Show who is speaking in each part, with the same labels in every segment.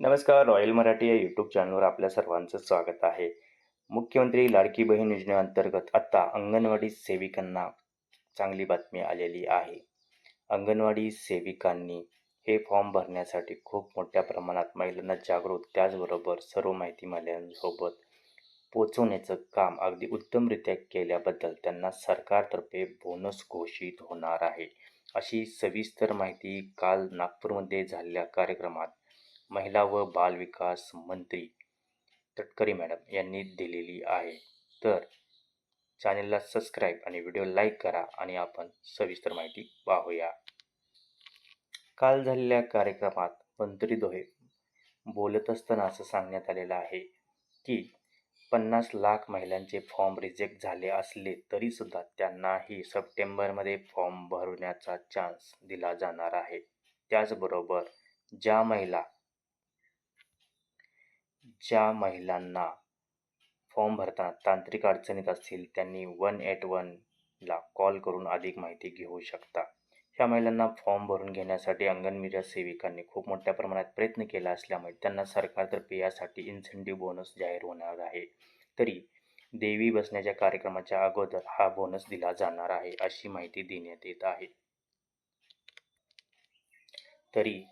Speaker 1: नमस्कार रॉयल मराठी या यूट्यूब चॅनलवर आपल्या सर्वांचं स्वागत आहे. मुख्यमंत्री लाडकी बहीण योजनेअंतर्गत आत्ता अंगणवाडी सेविकांना चांगली बातमी आलेली आहे. अंगणवाडी सेविकांनी हे फॉर्म भरण्यासाठी खूप मोठ्या प्रमाणात महिलांना जागृत त्याचबरोबर सर्व माहिती महिलांसोबत पोचवण्याचं काम अगदी उत्तमरित्या केल्याबद्दल त्यांना सरकारतर्फे बोनस घोषित होणार आहे. अशी सविस्तर माहिती काल नागपूरमध्ये झालेल्या कार्यक्रमात महिला व बालविकास मंत्री तटकरे मॅडम यांनी दिलेली आहे. तर चॅनेलला सबस्क्राईब आणि व्हिडिओ लाईक करा आणि आपण सविस्तर माहिती पाहूया. काल झालेल्या कार्यक्रमात मंत्री दोहे बोलत असताना असं सांगण्यात आलेलं आहे की पन्नास लाख महिलांचे फॉर्म रिजेक्ट झाले असले तरीसुद्धा त्यांनाही सप्टेंबरमध्ये फॉर्म भरवण्याचा चान्स दिला जाणार आहे. त्याचबरोबर ज्या महिला ज्या महिलांना फॉर्म भरताना तांत्रिक अडचणीत असतील त्यांनी वन एट वनला कॉल करून अधिक माहिती घेऊ शकता. ह्या महिलांना फॉर्म भरून घेण्यासाठी अंगणविड्या सेविकांनी खूप मोठ्या प्रमाणात प्रयत्न केला असल्यामुळे त्यांना सरकारतर्फे यासाठी इन्सेंटिव्ह बोनस जाहीर होणार आहे. तरी देवी बसण्याच्या कार्यक्रमाच्या अगोदर हा बोनस दिला जाणार आहे अशी माहिती देण्यात येत आहे. तरी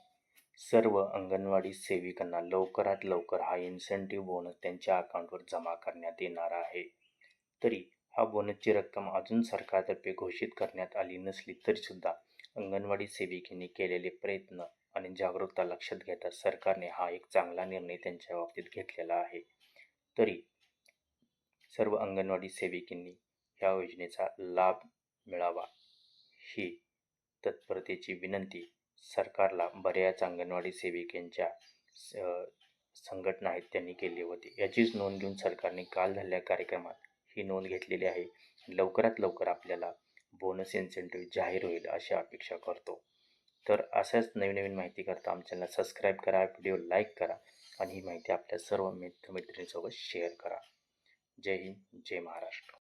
Speaker 1: सर्व अंगणवाडी सेविकांना लवकरात लवकर हा इन्सेंटिव्ह बोनस त्यांच्या अकाउंटवर जमा करण्यात येणार आहे. तरी हा बोनसची रक्कम अजून सरकारतर्फे घोषित करण्यात आली नसली तरीसुद्धा अंगणवाडी सेविकेने केलेले प्रयत्न आणि जागरूकता लक्षात घेता सरकारने हा एक चांगला निर्णय त्यांच्या बाबतीत घेतलेला आहे. तरी सर्व अंगणवाडी सेविकांनी ह्या योजनेचा लाभ मिळावा ही तत्परतेची विनंती सरकारला बऱ्याच अंगणवाडी सेविकेंच्या संघटना आहेत त्यांनी केली होती. याचीच नोंद घेऊन सरकारने काल झालेल्या कार्यक्रमात ही नोंद घेतलेली आहे. लवकरात लवकर आपल्याला बोनस इन्सेंटिव्ह जाहीर होईल अशी अपेक्षा करतो. तर अशाच नवीन नवीन माहिती करता आमच्याला सबस्क्राईब करा व्हिडिओ लाईक करा आणि ही माहिती आपल्या सर्व मित्रमैत्रिणींसोबत शेअर करा. जय हिंद जय महाराष्ट्र.